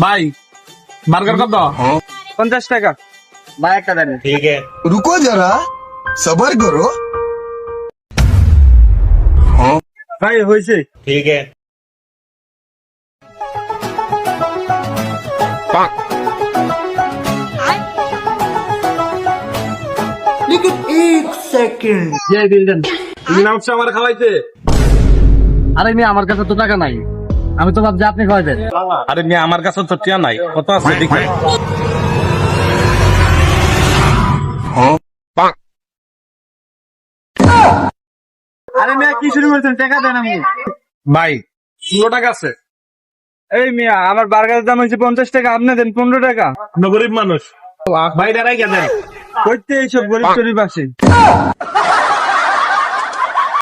ভাই বার্গার কত পঞ্চাশ টাকা ভাই একটা দেন रुको जरा सबर करो ভাই হয়েছে যে বিল দেন তুমি নামছো আমার খাওয়াইতে আরে মেয়ে আমার কাছে তো টাকা নাই আমি তো ভাবছি আপনি খাওয়াইবেন আরে মেয়ে আমার কাছে তো টিয়া নাই। কত আছে দেখি। আরে মেয়ে কি শুরু করেছেন? টাকা দেন আমি ভাই ষোলো টাকা আছে। এই মিয়া আমার বার্গারের দাম হয়েছে পঞ্চাশ টাকা আপনি দেন পনেরো টাকা। গরিব মানুষ। ভাই দাঁড়াই গেছেন করতে এইসব গরিব টরিব আসে।